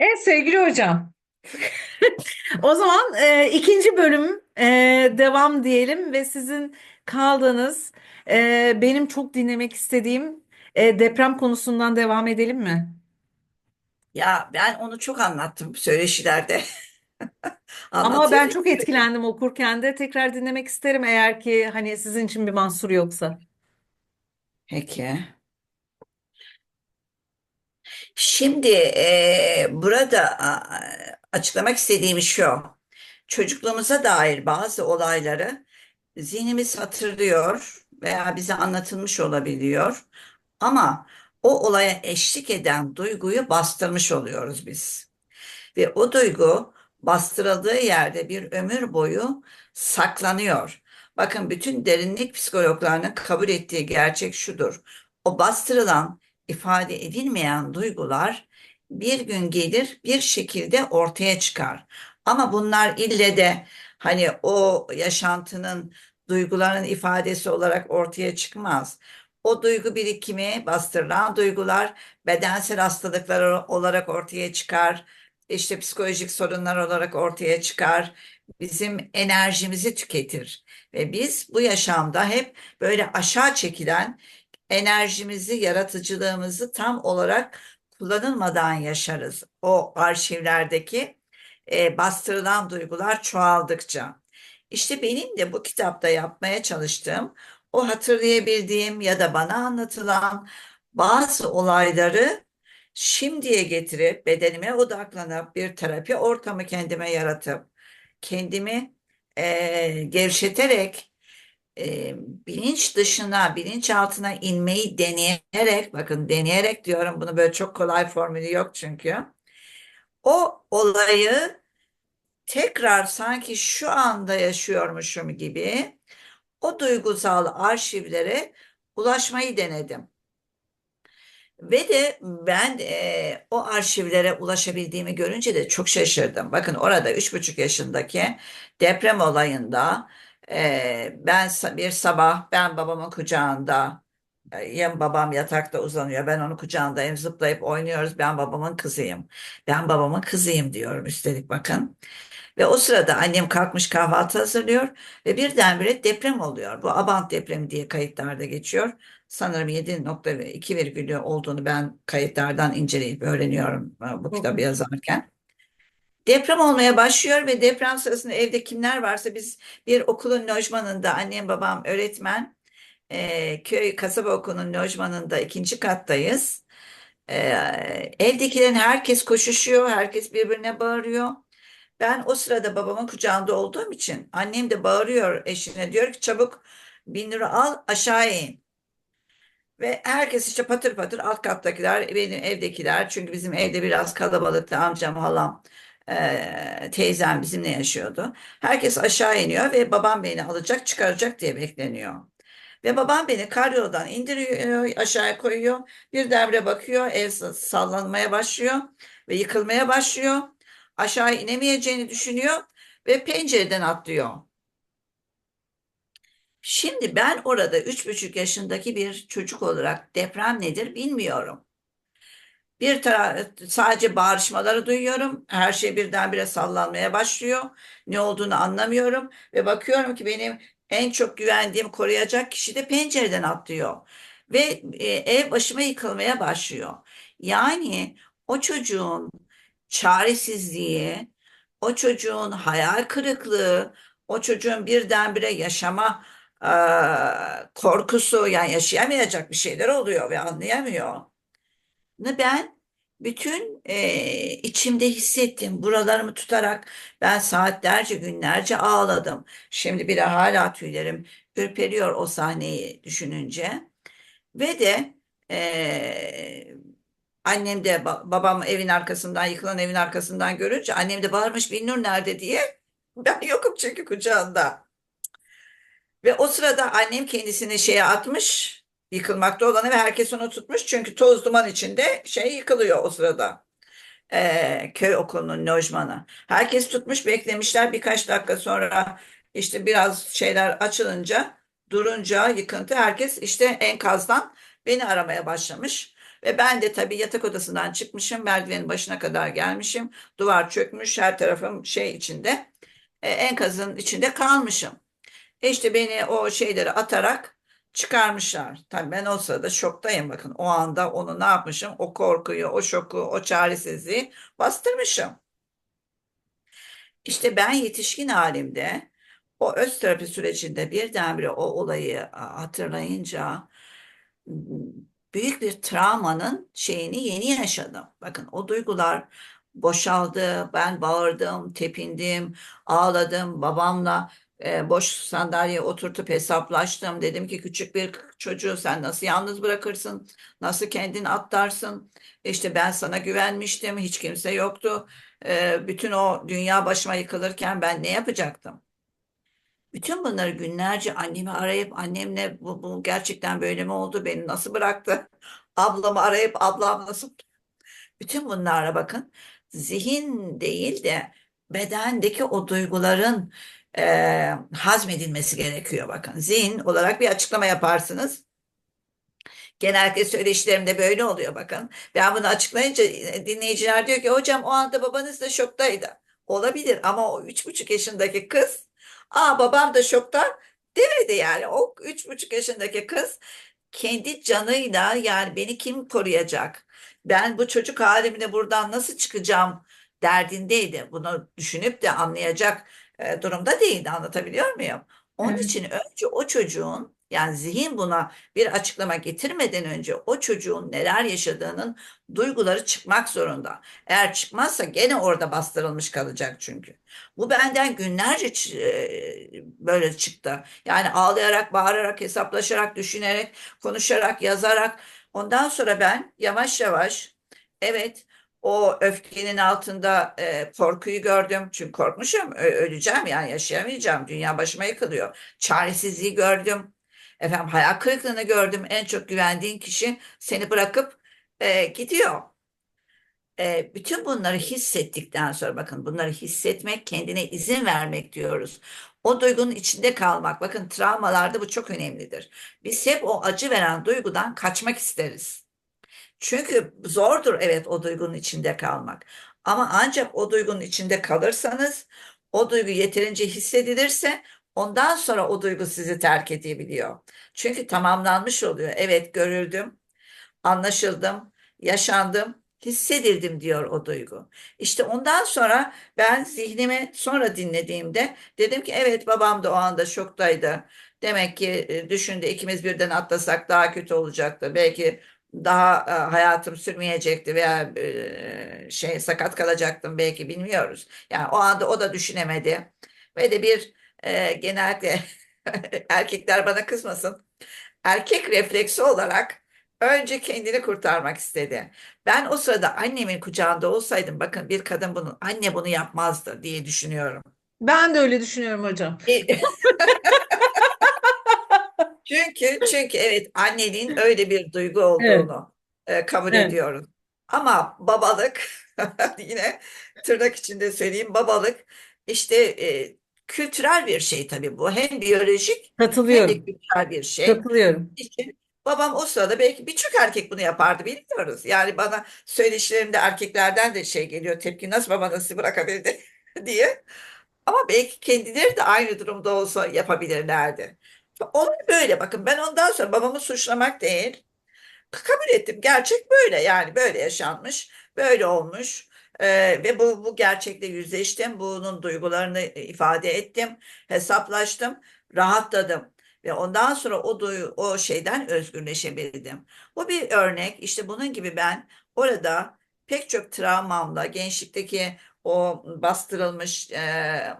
Evet sevgili hocam. O zaman e, ikinci bölüm e, devam diyelim ve sizin kaldığınız e, benim çok dinlemek istediğim e, deprem konusundan devam edelim mi? Ya ben onu çok anlattım söyleşilerde. Ama ben çok etkilendim okurken de tekrar dinlemek isterim eğer ki hani sizin için bir mahsur yoksa. Peki. Şimdi e, burada açıklamak istediğim şu. Çocukluğumuza dair bazı olayları zihnimiz hatırlıyor veya bize anlatılmış olabiliyor. Ama o olaya eşlik eden duyguyu bastırmış oluyoruz biz. Ve o duygu bastırıldığı yerde bir ömür boyu saklanıyor. Bakın bütün derinlik psikologlarının kabul ettiği gerçek şudur. O bastırılan, ifade edilmeyen duygular bir gün gelir bir şekilde ortaya çıkar. Ama bunlar ille de hani o yaşantının duyguların ifadesi olarak ortaya çıkmaz. O duygu birikimi, bastırılan duygular bedensel hastalıklar olarak ortaya çıkar işte psikolojik sorunlar olarak ortaya çıkar. Bizim enerjimizi tüketir ve biz bu yaşamda hep böyle aşağı çekilen enerjimizi, yaratıcılığımızı tam olarak kullanılmadan yaşarız. O arşivlerdeki e, bastırılan duygular çoğaldıkça. İşte benim de bu kitapta yapmaya çalıştığım o hatırlayabildiğim ya da bana anlatılan bazı olayları şimdiye getirip bedenime odaklanıp bir terapi ortamı kendime yaratıp kendimi e, gevşeterek e, bilinç dışına, bilinç altına inmeyi deneyerek, bakın deneyerek diyorum bunu böyle çok kolay formülü yok çünkü. O olayı tekrar sanki şu anda yaşıyormuşum gibi o duygusal arşivlere ulaşmayı denedim. Ve de ben e, o arşivlere ulaşabildiğimi görünce de çok şaşırdım. Bakın orada üç buçuk yaşındaki deprem olayında e, ben bir sabah ben babamın kucağında e, yem babam yatakta uzanıyor. Ben onun kucağındayım zıplayıp oynuyoruz. Ben babamın kızıyım. Ben babamın kızıyım diyorum üstelik bakın. Ve o sırada annem kalkmış kahvaltı hazırlıyor ve birdenbire deprem oluyor. Bu Abant depremi diye kayıtlarda geçiyor. Sanırım 7.2 virgülü olduğunu ben kayıtlardan inceleyip öğreniyorum e, bu kitabı yazarken. Deprem olmaya başlıyor ve deprem sırasında evde kimler varsa biz bir okulun lojmanında annem babam öğretmen e, köy kasaba okulunun lojmanında ikinci kattayız. E, evdekilerin herkes koşuşuyor, herkes birbirine bağırıyor. Ben o sırada babamın kucağında olduğum için annem de bağırıyor eşine diyor ki çabuk bin lira al aşağı in. Ve herkes işte patır patır alt kattakiler benim evdekiler çünkü bizim evde biraz kalabalıktı amcam halam eee, teyzem bizimle yaşıyordu. Herkes aşağı iniyor ve babam beni alacak çıkaracak diye bekleniyor. Ve babam beni karyodan indiriyor aşağıya koyuyor birdenbire bakıyor ev sallanmaya başlıyor ve yıkılmaya başlıyor aşağı inemeyeceğini düşünüyor ve pencereden atlıyor. Şimdi ben orada üç buçuk yaşındaki bir çocuk olarak deprem nedir bilmiyorum. Bir sadece bağırışmaları duyuyorum. Her şey birdenbire sallanmaya başlıyor. Ne olduğunu anlamıyorum ve bakıyorum ki benim en çok güvendiğim koruyacak kişi de pencereden atlıyor ve e, ev başıma yıkılmaya başlıyor. Yani o çocuğun çaresizliği, o çocuğun hayal kırıklığı, o çocuğun birdenbire yaşama e, korkusu yani yaşayamayacak bir şeyler oluyor ve anlayamıyor. Ben bütün e, içimde hissettim. Buralarımı tutarak ben saatlerce günlerce ağladım. Şimdi bile hala tüylerim ürperiyor o sahneyi düşününce. Ve de e, annem de ba- babam evin arkasından yıkılan evin arkasından görünce annem de bağırmış Binnur nerede diye. Ben yokum çünkü kucağında. Ve o sırada annem kendisini şeye atmış, yıkılmakta olanı ve herkes onu tutmuş. Çünkü toz duman içinde şey yıkılıyor o sırada. Ee, köy okulunun lojmanı. Herkes tutmuş beklemişler birkaç dakika sonra işte biraz şeyler açılınca durunca yıkıntı herkes işte enkazdan beni aramaya başlamış. Ve ben de tabii yatak odasından çıkmışım, merdivenin başına kadar gelmişim. Duvar çökmüş, her tarafım şey içinde, e, enkazın içinde kalmışım. E işte beni o şeyleri atarak çıkarmışlar. Tabii ben o sırada şoktayım bakın. O anda onu ne yapmışım? O korkuyu, o şoku, o çaresizliği bastırmışım. İşte ben yetişkin halimde o öz terapi sürecinde birdenbire o olayı hatırlayınca büyük bir travmanın şeyini yeni yaşadım. Bakın o duygular boşaldı. Ben bağırdım, tepindim, ağladım. Babamla e, boş sandalyeye oturtup hesaplaştım. Dedim ki küçük bir çocuğu sen nasıl yalnız bırakırsın? Nasıl kendini atlarsın? İşte ben sana güvenmiştim. Hiç kimse yoktu. E, bütün o dünya başıma yıkılırken ben ne yapacaktım? Bütün bunları günlerce annemi arayıp annemle bu, bu gerçekten böyle mi oldu? Beni nasıl bıraktı? Ablamı arayıp ablam nasıl? Bütün bunlara bakın. Zihin değil de bedendeki o duyguların e, hazmedilmesi gerekiyor bakın. Zihin olarak bir açıklama yaparsınız. Genellikle söyleşilerimde böyle oluyor bakın. Ben bunu açıklayınca e, dinleyiciler diyor ki hocam o anda babanız da şoktaydı. Olabilir ama o üç buçuk yaşındaki kız aa babam da şokta demedi yani. O üç buçuk yaşındaki kız kendi canıyla yani beni kim koruyacak? Ben bu çocuk halimle buradan nasıl çıkacağım derdindeydi. Bunu düşünüp de anlayacak e, durumda değildi. Anlatabiliyor muyum? Onun Evet. için önce o çocuğun yani zihin buna bir açıklama getirmeden önce o çocuğun neler yaşadığının duyguları çıkmak zorunda. Eğer çıkmazsa gene orada bastırılmış kalacak çünkü. Bu benden günlerce e, böyle çıktı. Yani ağlayarak, bağırarak, hesaplaşarak, düşünerek, konuşarak, yazarak. Ondan sonra ben yavaş yavaş evet o öfkenin altında e, korkuyu gördüm. Çünkü korkmuşum. Öleceğim yani yaşayamayacağım. Dünya başıma yıkılıyor. Çaresizliği gördüm. Efendim hayal kırıklığını gördüm. En çok güvendiğin kişi seni bırakıp e, gidiyor. E, bütün bunları hissettikten sonra bakın bunları hissetmek, kendine izin vermek diyoruz. O duygunun içinde kalmak. Bakın travmalarda bu çok önemlidir. Biz hep o acı veren duygudan kaçmak isteriz. Çünkü zordur evet o duygunun içinde kalmak. Ama ancak o duygunun içinde kalırsanız, o duygu yeterince hissedilirse ondan sonra o duygu sizi terk edebiliyor. Çünkü tamamlanmış oluyor. Evet görüldüm, anlaşıldım, yaşandım, hissedildim diyor o duygu. İşte ondan sonra ben zihnimi sonra dinlediğimde dedim ki evet babam da o anda şoktaydı. Demek ki e, düşündü ikimiz birden atlasak daha kötü olacaktı. Belki daha e, hayatım sürmeyecekti veya e, şey sakat kalacaktım belki bilmiyoruz. Yani o anda o da düşünemedi ve de bir e, genellikle erkekler bana kızmasın erkek refleksi olarak önce kendini kurtarmak istedi. Ben o sırada annemin kucağında olsaydım bakın bir kadın bunu anne bunu yapmazdı diye düşünüyorum. Ben de öyle düşünüyorum hocam. Çünkü çünkü evet anneliğin öyle bir duygu Evet, olduğunu e, kabul evet. ediyoruz. Ama babalık yine tırnak içinde söyleyeyim babalık işte e, kültürel bir şey tabii bu. Hem biyolojik hem de Katılıyorum. kültürel bir şey. Katılıyorum. için babam o sırada belki birçok erkek bunu yapardı bilmiyoruz. Yani bana söyleşilerimde erkeklerden de şey geliyor tepki nasıl baba nasıl bırakabildi diye. Ama belki kendileri de aynı durumda olsa yapabilirlerdi. Olay böyle bakın ben ondan sonra babamı suçlamak değil kabul ettim. Gerçek böyle yani böyle yaşanmış, böyle olmuş. Ee, ve bu, bu gerçekle yüzleştim. Bunun duygularını ifade ettim, hesaplaştım, rahatladım. Ve ondan sonra o duyu, o şeyden özgürleşebildim. Bu bir örnek. İşte bunun gibi ben orada pek çok travmamla, gençlikteki o bastırılmış e,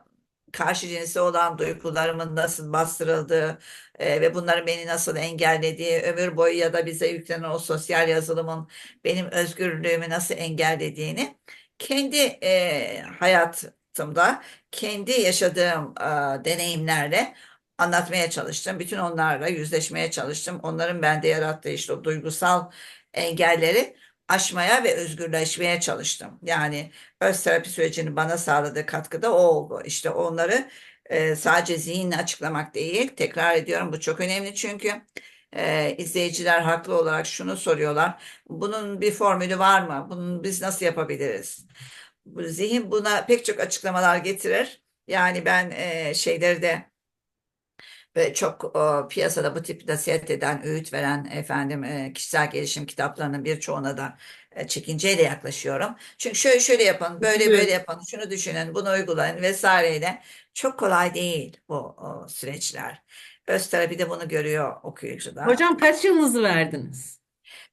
karşı cinse olan duygularımın nasıl bastırıldığı, e, ve bunların beni nasıl engellediği, ömür boyu ya da bize yüklenen o sosyal yazılımın benim özgürlüğümü nasıl engellediğini kendi e, hayatımda, kendi yaşadığım e, deneyimlerle anlatmaya çalıştım. Bütün onlarla yüzleşmeye çalıştım. Onların bende yarattığı işte o duygusal engelleri aşmaya ve özgürleşmeye çalıştım. Yani öz terapi sürecinin bana sağladığı katkı da o oldu. İşte onları e, sadece zihinle açıklamak değil, tekrar ediyorum bu çok önemli çünkü e, izleyiciler haklı olarak şunu soruyorlar. Bunun bir formülü var mı? Bunun biz nasıl yapabiliriz? Zihin buna pek çok açıklamalar getirir. Yani ben e, şeyleri de ve çok e, piyasada bu tip nasihat eden, öğüt veren efendim e, kişisel gelişim kitaplarının birçoğuna da e, çekinceyle yaklaşıyorum. Çünkü şöyle şöyle yapın, böyle böyle yapın, şunu düşünün, bunu uygulayın vesaireyle. Çok kolay değil bu o süreçler. Öz terapi de bunu görüyor okuyucu da. Hocam kaç yılınızı verdiniz?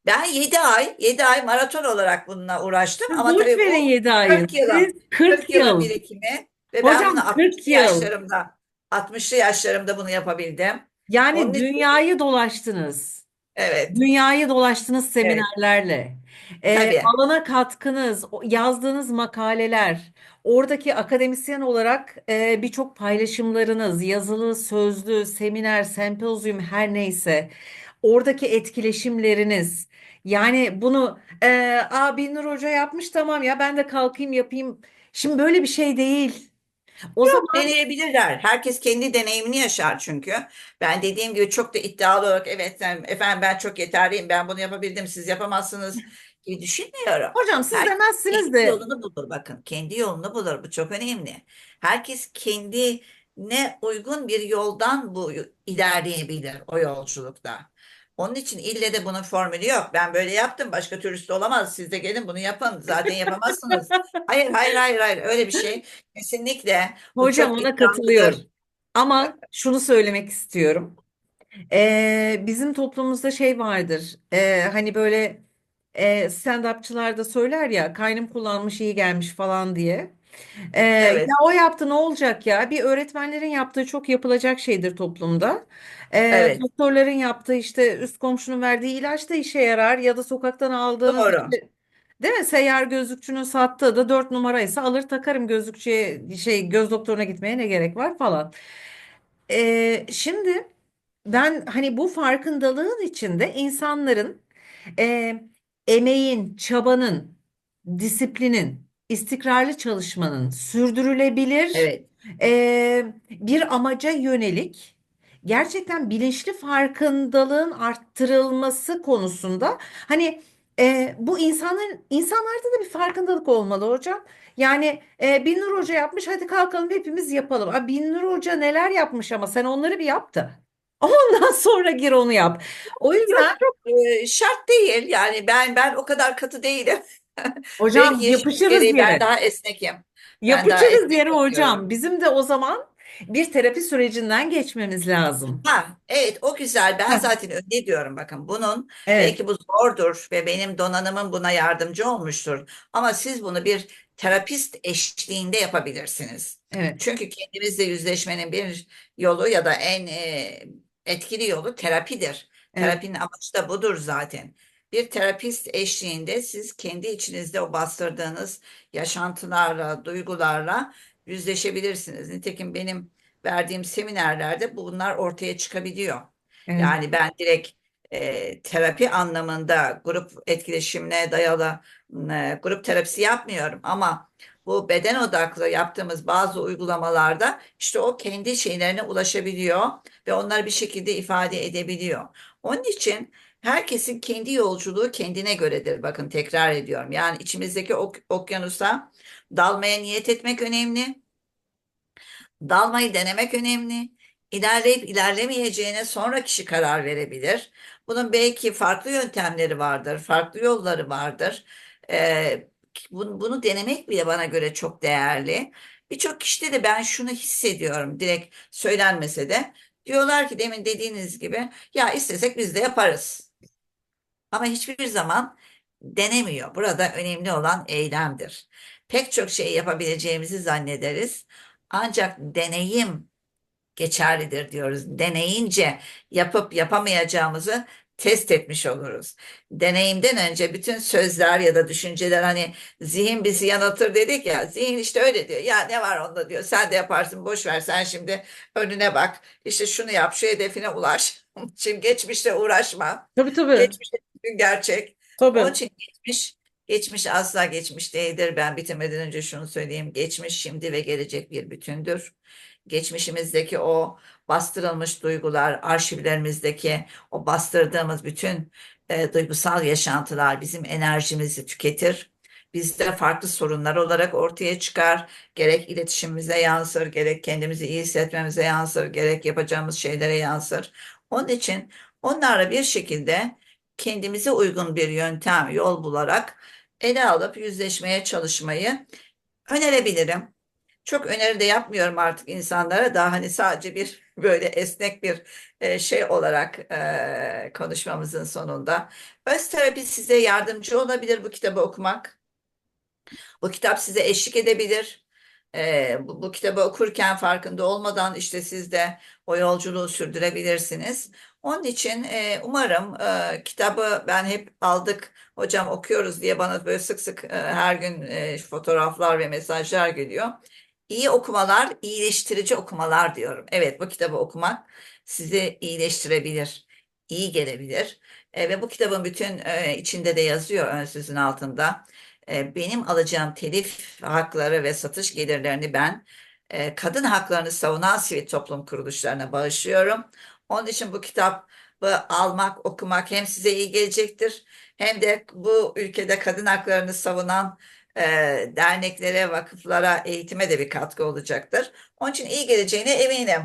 Ben 7 ay, 7 ay maraton olarak bununla uğraştım Siz ama tabii verin bu 7 ayı. 40 yılın, Siz 40 40 yılın yıl. birikimi ve ben Hocam bunu 40 60'lı yıl. yaşlarımda 60'lı yaşlarımda bunu yapabildim. Yani Onun için dünyayı dolaştınız. evet, Dünyayı dolaştınız evet, seminerlerle. Ee, tabii, alana katkınız, yazdığınız makaleler, oradaki akademisyen olarak e, birçok paylaşımlarınız, yazılı, sözlü, seminer, sempozyum her neyse, oradaki etkileşimleriniz. Yani bunu e, Aa, Binur Hoca yapmış tamam ya ben de kalkayım yapayım. Şimdi böyle bir şey değil. O zaman deneyebilirler. Herkes kendi deneyimini yaşar çünkü. Ben dediğim gibi çok da iddialı olarak evet efendim ben çok yeterliyim ben bunu yapabildim siz yapamazsınız gibi düşünmüyorum. hocam siz Herkes demezsiniz kendi de yolunu bulur bakın. Kendi yolunu bulur. Bu çok önemli. Herkes kendine uygun bir yoldan bu ilerleyebilir o yolculukta. Onun için ille de bunun formülü yok. Ben böyle yaptım. Başka türlüsü olamaz. Siz de gelin bunu yapın. Zaten yapamazsınız. Hayır, hayır, hayır, hayır. Öyle bir şey kesinlikle. Hocam ona katılıyorum. Ama şunu söylemek istiyorum. Ee, bizim toplumumuzda şey vardır. Ee, hani böyle e, stand-upçılar da söyler ya kaynım kullanmış iyi gelmiş falan diye. Ee, ya Evet, o yaptı ne olacak ya? Bir öğretmenlerin yaptığı çok yapılacak şeydir toplumda. Ee, evet. doktorların yaptığı işte üst komşunun verdiği ilaç da işe yarar ya da sokaktan aldığınız Doğru. işte, değil mi? Seyyar gözlükçünün sattığı da dört numaraysa alır takarım gözlükçüye şey göz doktoruna gitmeye ne gerek var falan. Ee, şimdi ben hani bu farkındalığın içinde insanların e, emeğin, çabanın, disiplinin, istikrarlı çalışmanın sürdürülebilir Evet. e, bir amaca yönelik gerçekten bilinçli farkındalığın arttırılması konusunda hani e, bu insanların insanlarda da bir farkındalık olmalı hocam. Yani e, Binnur Hoca yapmış hadi kalkalım hepimiz yapalım. Aa, Binnur Hoca neler yapmış ama sen onları bir yap da. Ondan sonra gir onu yap. O Yok yüzden çok e, şart değil. Yani ben ben o kadar katı değilim. hocam Belki yapışırız gereği ben yere. daha esnekim. Ben daha Yapışırız yere hocam. yapıyorum. Bizim de o zaman bir terapi sürecinden geçmemiz lazım. Ha, evet o güzel. Ben Heh, zaten öyle diyorum bakın. Bunun evet, belki bu zordur ve benim donanımım buna yardımcı olmuştur. Ama siz bunu bir terapist eşliğinde yapabilirsiniz. evet, Çünkü kendimizle yüzleşmenin bir yolu ya da en e, etkili yolu terapidir. evet, Terapinin amacı da budur zaten. Bir terapist eşliğinde siz kendi içinizde o bastırdığınız yaşantılarla, duygularla yüzleşebilirsiniz. Nitekim benim verdiğim seminerlerde bunlar ortaya çıkabiliyor. evet, Yani ben direkt e, terapi anlamında grup etkileşimine dayalı e, grup terapisi yapmıyorum ama bu beden odaklı yaptığımız bazı uygulamalarda işte o kendi şeylerine ulaşabiliyor ve onları bir şekilde ifade edebiliyor. Onun için herkesin kendi yolculuğu kendine göredir. Bakın tekrar ediyorum. Yani içimizdeki ok okyanusa dalmaya niyet etmek önemli. Dalmayı denemek önemli. İlerleyip ilerlemeyeceğine sonra kişi karar verebilir. Bunun belki farklı yöntemleri vardır, farklı yolları vardır. Ee, bunu, bunu denemek bile bana göre çok değerli. Birçok kişide de ben şunu hissediyorum, direkt söylenmese de. Diyorlar ki demin dediğiniz gibi, ya istesek biz de yaparız. Ama hiçbir zaman denemiyor. Burada önemli olan eylemdir. Pek çok şey yapabileceğimizi zannederiz. Ancak deneyim geçerlidir diyoruz. Deneyince yapıp yapamayacağımızı test etmiş oluruz. Deneyimden önce bütün sözler ya da düşünceler hani zihin bizi yanıltır dedik ya. Zihin işte öyle diyor. Ya ne var onda diyor. Sen de yaparsın. Boş ver. Sen şimdi önüne bak. İşte şunu yap. Şu hedefine ulaş. Şimdi geçmişle uğraşma. tabii tabii, Geçmiş gerçek. Onun tabii, için geçmiş geçmiş asla geçmiş değildir. Ben bitirmeden önce şunu söyleyeyim. Geçmiş, şimdi ve gelecek bir bütündür. geçmişimizdeki o bastırılmış duygular, arşivlerimizdeki o bastırdığımız bütün e, duygusal yaşantılar bizim enerjimizi tüketir. Bizde farklı sorunlar olarak ortaya çıkar. Gerek iletişimimize yansır, gerek kendimizi iyi hissetmemize yansır, gerek yapacağımız şeylere yansır. Onun için onlarla bir şekilde kendimize uygun bir yöntem, yol bularak ele alıp yüzleşmeye çalışmayı önerebilirim. Çok öneri de yapmıyorum artık insanlara da hani sadece bir böyle esnek bir e, şey olarak e, konuşmamızın sonunda. Öz terapi size yardımcı olabilir bu kitabı okumak. Bu kitap size eşlik edebilir. Bu, bu kitabı okurken farkında olmadan işte siz de o yolculuğu sürdürebilirsiniz. Onun için e, umarım e, kitabı ben hep aldık hocam okuyoruz diye bana böyle sık sık e, her gün e, fotoğraflar ve mesajlar geliyor. İyi okumalar, iyileştirici okumalar diyorum. Evet, bu kitabı okumak sizi iyileştirebilir, iyi gelebilir. E, ve bu kitabın bütün e, içinde de yazıyor ön sözün altında. E, benim alacağım telif hakları ve satış gelirlerini ben e, kadın haklarını savunan sivil toplum kuruluşlarına bağışlıyorum. Onun için bu kitabı almak, okumak hem size iyi gelecektir hem de bu ülkede kadın haklarını savunan e, derneklere, vakıflara, eğitime de bir katkı olacaktır. Onun için iyi geleceğine eminim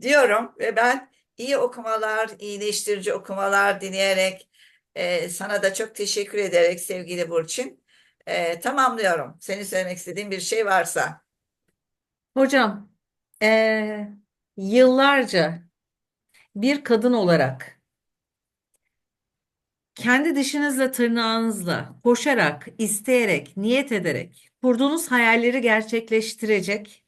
diyorum ve ben iyi okumalar, iyileştirici okumalar dinleyerek e, sana da çok teşekkür ederek sevgili Burçin e, tamamlıyorum. Senin söylemek istediğin bir şey varsa. Hocam, eee, yıllarca bir kadın olarak kendi dişinizle tırnağınızla koşarak, isteyerek, niyet ederek kurduğunuz hayalleri gerçekleştirecek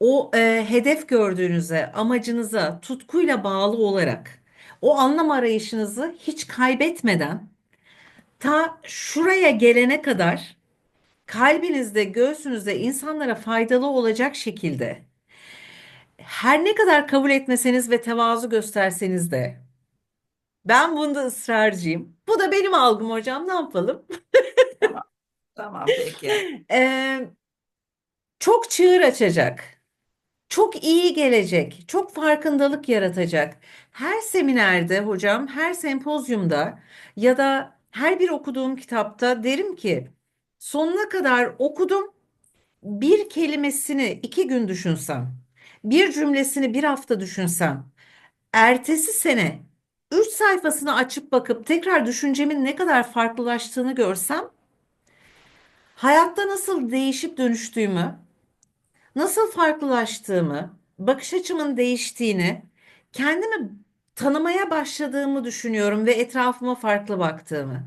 o eee, hedef gördüğünüze, amacınıza tutkuyla bağlı olarak o anlam arayışınızı hiç kaybetmeden ta şuraya gelene kadar kalbinizde, göğsünüzde insanlara faydalı olacak şekilde her ne kadar kabul etmeseniz ve tevazu gösterseniz de ben bunda ısrarcıyım. Bu da benim algım hocam. Ne yapalım? Tamam, tamam peki. Ee, çok çığır açacak, çok iyi gelecek, çok farkındalık yaratacak. Her seminerde hocam, her sempozyumda ya da her bir okuduğum kitapta derim ki sonuna kadar okudum. Bir kelimesini iki gün düşünsem, bir cümlesini bir hafta düşünsem, ertesi sene üç sayfasını açıp bakıp tekrar düşüncemin ne kadar farklılaştığını görsem, hayatta nasıl değişip dönüştüğümü, nasıl farklılaştığımı, bakış açımın değiştiğini, kendimi tanımaya başladığımı düşünüyorum ve etrafıma farklı baktığımı.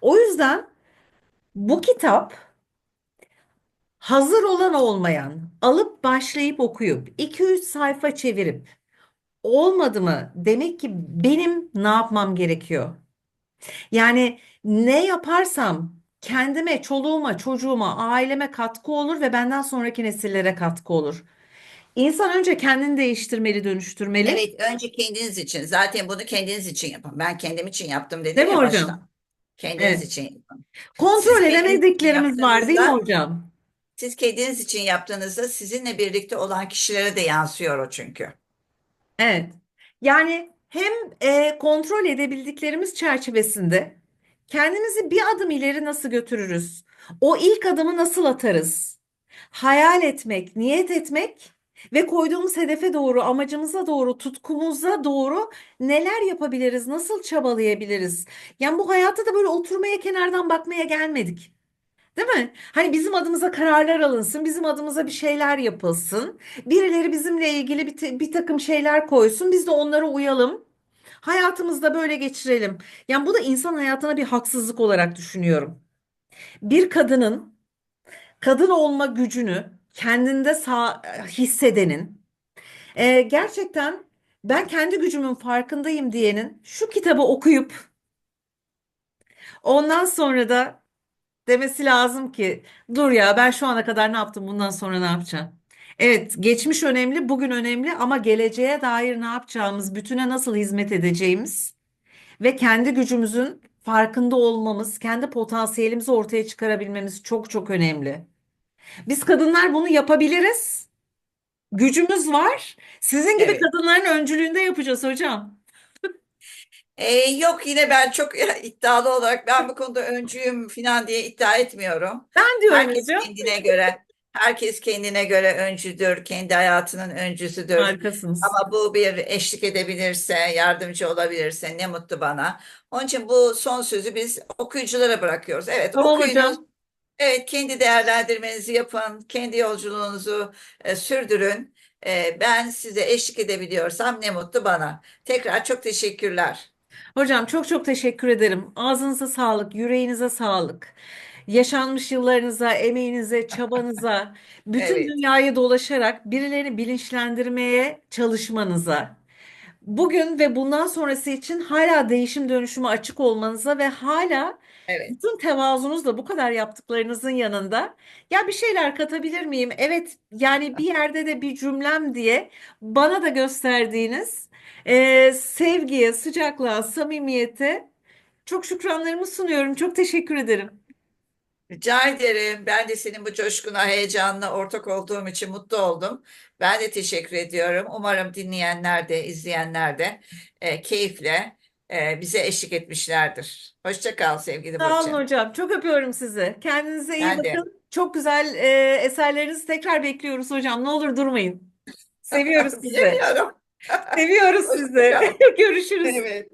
O yüzden bu kitap hazır olan olmayan, alıp başlayıp okuyup 2-3 sayfa çevirip olmadı mı demek ki benim ne yapmam gerekiyor? Yani ne yaparsam kendime, çoluğuma, çocuğuma, aileme katkı olur ve benden sonraki nesillere katkı olur. İnsan önce kendini değiştirmeli, dönüştürmeli. Evet, önce kendiniz için. Zaten bunu kendiniz için yapın. Ben kendim için yaptım dedim Değil mi ya hocam? baştan. Kendiniz Evet. için yapın. Kontrol Siz edemediklerimiz var değil mi hocam? Siz kendiniz için yaptığınızda sizinle birlikte olan kişilere de yansıyor o çünkü. Evet. Yani hem e, kontrol edebildiklerimiz çerçevesinde kendimizi bir adım ileri nasıl götürürüz? O ilk adımı nasıl atarız? Hayal etmek, niyet etmek ve koyduğumuz hedefe doğru, amacımıza doğru, tutkumuza doğru neler yapabiliriz? Nasıl çabalayabiliriz? Yani bu hayatta da böyle oturmaya, kenardan bakmaya gelmedik. Değil mi? Hani bizim adımıza kararlar alınsın, bizim adımıza bir şeyler yapılsın. Birileri bizimle ilgili bir, ta- bir takım şeyler koysun, biz de onlara uyalım. Hayatımızda böyle geçirelim. Yani bu da insan hayatına bir haksızlık olarak düşünüyorum. Bir kadının kadın olma gücünü kendinde sağ, hissedenin, e, gerçekten ben kendi gücümün farkındayım diyenin şu kitabı okuyup ondan sonra da demesi lazım ki dur ya ben şu ana kadar ne yaptım bundan sonra ne yapacağım? Evet geçmiş önemli bugün önemli ama geleceğe dair ne yapacağımız bütüne nasıl hizmet edeceğimiz ve kendi gücümüzün farkında olmamız kendi potansiyelimizi ortaya çıkarabilmemiz çok çok önemli. Biz kadınlar bunu yapabiliriz gücümüz var. Sizin gibi Evet. kadınların öncülüğünde yapacağız hocam. Ee, yok yine ben çok iddialı olarak ben bu konuda öncüyüm falan diye iddia etmiyorum. Ben diyorum Herkes hocam. kendine göre, herkes kendine göre öncüdür, kendi hayatının öncüsüdür. Harikasınız. Ama bu bir eşlik edebilirse, yardımcı olabilirse ne mutlu bana. Onun için bu son sözü biz okuyuculara bırakıyoruz. Evet, Tamam okuyunuz. hocam. Evet, kendi değerlendirmenizi yapın, kendi yolculuğunuzu e, sürdürün. E, ben size eşlik edebiliyorsam ne mutlu bana. Tekrar çok teşekkürler. Hocam çok çok teşekkür ederim. Ağzınıza sağlık, yüreğinize sağlık. Yaşanmış yıllarınıza, emeğinize, çabanıza, bütün Evet, dünyayı dolaşarak birilerini bilinçlendirmeye çalışmanıza, bugün ve bundan sonrası için hala değişim dönüşüme açık olmanıza ve hala evet. bütün tevazunuzla bu kadar yaptıklarınızın yanında ya bir şeyler katabilir miyim? Evet yani bir yerde de bir cümlem diye bana da gösterdiğiniz e, sevgiye, sıcaklığa, samimiyete çok şükranlarımı sunuyorum. Çok teşekkür ederim. Rica ederim. Ben de senin bu coşkuna, heyecanla ortak olduğum için mutlu oldum. Ben de teşekkür ediyorum. Umarım dinleyenler de, izleyenler de e, keyifle e, bize eşlik etmişlerdir. Hoşça kal sevgili Sağ olun Burcu. hocam. Çok öpüyorum sizi. Kendinize iyi Ben de. bakın. Çok güzel e, eserlerinizi tekrar bekliyoruz hocam. Ne olur durmayın. Seviyoruz sizi. Bilemiyorum. Seviyoruz sizi. Görüşürüz. Evet.